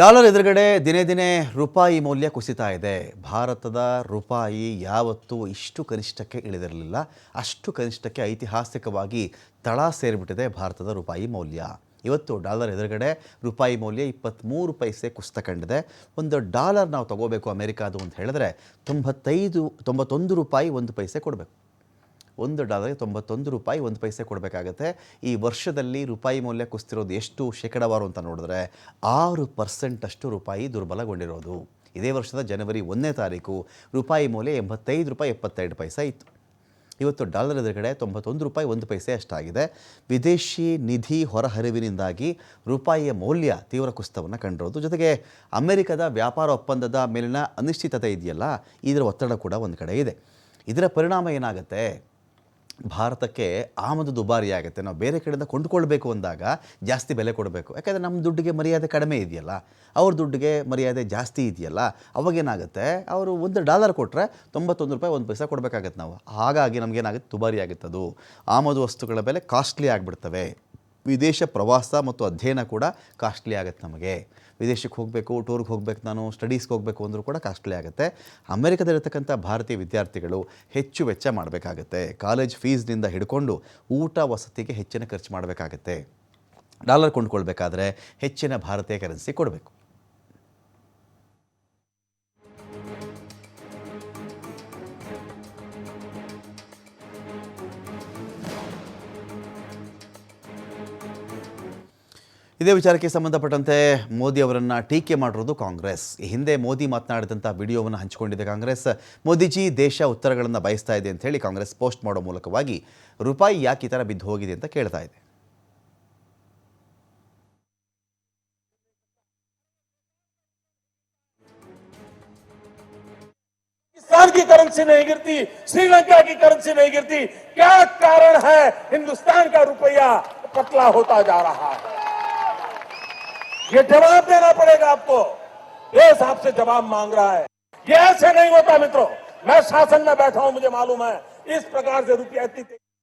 Dollar ಎದುರುಗಡೆ ದಿನೇ ದಿನೇ ರೂಪಾಯಿ ಮೌಲ್ಯ ಕುಸಿತಾ ಇದೆ. ಭಾರತದ ರೂಪಾಯಿ ಯಾವತ್ತೂ ಇಷ್ಟು ಕನಿಷ್ಠಕ್ಕೆ ಇಳಿದಿರಲಿಲ್ಲ. ಅಷ್ಟು ಕನಿಷ್ಠಕ್ಕೆ ಐತಿಹಾಸಿಕವಾಗಿ ತಳ ಸೇರಿಬಿಟ್ಟಿದೆ ಭಾರತದ ರೂಪಾಯಿ ಮೌಲ್ಯ. ಇವತ್ತು ಡಾಲರ್ ಎದುರುಗಡೆ ರೂಪಾಯಿ ಮೌಲ್ಯ ಇಪ್ಪತ್ತ್ಮೂರು ಪೈಸೆ ಕುಸಿತ ಕಂಡಿದೆ ಒಂದು ಡಾಲರ್ ನಾವು ತಗೋಬೇಕು ಅಮೆರಿಕಾದು ಅಂತ ಹೇಳಿದ್ರೆ ತೊಂಬತ್ತೈದು, ತೊಂಬತ್ತೊಂದು ರೂಪಾಯಿ ಒಂದು ಪೈಸೆ ಕೊಡಬೇಕು. ಒಂದು ಡಾಲರ್ಗೆ ತೊಂಬತ್ತೊಂದು ರೂಪಾಯಿ ಒಂದು ಪೈಸೆ ಕೊಡಬೇಕಾಗತ್ತೆ. ಈ ವರ್ಷದಲ್ಲಿ ರೂಪಾಯಿ ಮೌಲ್ಯ ಕುಸ್ತಿರೋದು ಎಷ್ಟು ಶೇಕಡವಾರು ಅಂತ ನೋಡಿದ್ರೆ ಆರು ಪರ್ಸೆಂಟಷ್ಟು ರೂಪಾಯಿ ದುರ್ಬಲಗೊಂಡಿರೋದು. ಇದೇ ವರ್ಷದ ಜನವರಿ ಒಂದನೇ ತಾರೀಕು ರೂಪಾಯಿ ಮೌಲ್ಯ ಎಂಬತ್ತೈದು ರೂಪಾಯಿ ಎಪ್ಪತ್ತೆರಡು ಪೈಸೆ ಇತ್ತು. ಇವತ್ತು ಡಾಲರ್ ಎದುರುಗಡೆ ತೊಂಬತ್ತೊಂದು ರೂಪಾಯಿ ಒಂದು ಪೈಸೆ ಅಷ್ಟಾಗಿದೆ. ವಿದೇಶಿ ನಿಧಿ ಹೊರಹರಿವಿನಿಂದಾಗಿ ರೂಪಾಯಿಯ ಮೌಲ್ಯ ತೀವ್ರ ಕುಸಿತವನ್ನು ಕಂಡಿರೋದು. ಜೊತೆಗೆ ಅಮೆರಿಕದ ವ್ಯಾಪಾರ ಒಪ್ಪಂದದ ಮೇಲಿನ ಅನಿಶ್ಚಿತತೆ ಇದೆಯಲ್ಲ? ಇದರ ಒತ್ತಡ ಕೂಡ ಒಂದು ಕಡೆ ಇದೆ. ಇದರ ಪರಿಣಾಮ ಏನಾಗುತ್ತೆ? ಭಾರತಕ್ಕೆ ಆಮದು ದುಬಾರಿ ಆಗುತ್ತೆ. ನಾವು ಬೇರೆ ಕಡೆಯಿಂದ ಕೊಂಡುಕೊಳ್ಬೇಕು ಅಂದಾಗ ಜಾಸ್ತಿ ಬೆಲೆ ಕೊಡಬೇಕು. ಯಾಕಂದರೆ ನಮ್ಮ ದುಡ್ಡಿಗೆ ಮರ್ಯಾದೆ ಕಡಿಮೆ ಇದೆಯಲ್ಲ. ಅವ್ರ ದುಡ್ಡಿಗೆ ಮರ್ಯಾದೆ ಜಾಸ್ತಿ ಇದೆಯಲ್ಲ. ಅವಾಗೇನಾಗುತ್ತೆ ಅವರು ಒಂದು ಡಾಲರ್ ಕೊಟ್ಟರೆ ತೊಂಬತ್ತೊಂದು ರೂಪಾಯಿ ಒಂದು ಪೈಸೆ ಕೊಡಬೇಕಾಗತ್ತೆ ನಾವು. ಹಾಗಾಗಿ ನಮಗೇನಾಗುತ್ತೆ ದುಬಾರಿ ಆಗುತ್ತೆ ಅದು. ಆಮದು ವಸ್ತುಗಳ ಬೆಲೆ ಕಾಸ್ಟ್ಲಿ ಆಗಿಬಿಡ್ತವೆ. ವಿದೇಶ ಪ್ರವಾಸ ಮತ್ತು ಅಧ್ಯಯನ ಕೂಡ ಕಾಸ್ಟ್ಲಿ ಆಗುತ್ತೆ ನಮಗೆ. ವಿದೇಶಕ್ಕೆ ಹೋಗಬೇಕು ಟೂರ್ಗೆ ಹೋಗಬೇಕು ನಾನು ಸ್ಟಡೀಸ್ಗೆ ಹೋಗಬೇಕು ಅಂದರೂ ಕೂಡ ಕಾಸ್ಟ್ಲಿ ಆಗುತ್ತೆ. ಅಮೆರಿಕದಲ್ಲಿರ್ತಕ್ಕಂಥ ಭಾರತೀಯ ವಿದ್ಯಾರ್ಥಿಗಳು ಹೆಚ್ಚು ವೆಚ್ಚ ಮಾಡಬೇಕಾಗತ್ತೆ. ಕಾಲೇಜ್ ಫೀಸ್ನಿಂದ ಹಿಡ್ಕೊಂಡು ಊಟ ವಸತಿಗೆ ಹೆಚ್ಚಿನ ಖರ್ಚು ಮಾಡಬೇಕಾಗತ್ತೆ. ಡಾಲರ್ ಕೊಂಡ್ಕೊಳ್ಬೇಕಾದ್ರೆ ಹೆಚ್ಚಿನ ಭಾರತೀಯ ಕರೆನ್ಸಿ ಕೊಡಬೇಕು. ಇದೇ ವಿಚಾರಕ್ಕೆ ಸಂಬಂಧಪಟ್ಟಂತೆ ಮೋದಿ ಅವರನ್ನು ಟೀಕೆ ಮಾಡಿರೋದು ಕಾಂಗ್ರೆಸ್ ಈ ಹಿಂದೆ ಮೋದಿ ಮಾತನಾಡಿದಂಥ ವಿಡಿಯೋವನ್ನು ಹಂಚಿಕೊಂಡಿದೆ ಕಾಂಗ್ರೆಸ್ ಮೋದಿಜಿ ದೇಶ ಉತ್ತರಗಳನ್ನು ಬಯಸ್ತಾ ಇದೆ ಅಂತ ಹೇಳಿ ಕಾಂಗ್ರೆಸ್ ಪೋಸ್ಟ್ ಮಾಡೋ ಮೂಲಕವಾಗಿ ರೂಪಾಯಿ ಯಾಕೆ ಈ ಥರ ಬಿದ್ದು ಹೋಗಿದೆ ಅಂತ ಕೇಳ್ತಾ ಇದೆ पाकिस्तान की करेंसी नहीं गिरती श्रीलंका की करेंसी नहीं गिरती क्या कारण है हिंदुस्तान का रुपया पतला होता जा रहा है ये जवाब देना पड़ेगा आपको। देश आपसे जवाब मांग रहा है। ये ऐसे नहीं होता मित्रों। मैं शासन में बैठा हूँ, मुझे मालूम है। इस प्रकार से रुपया इतनी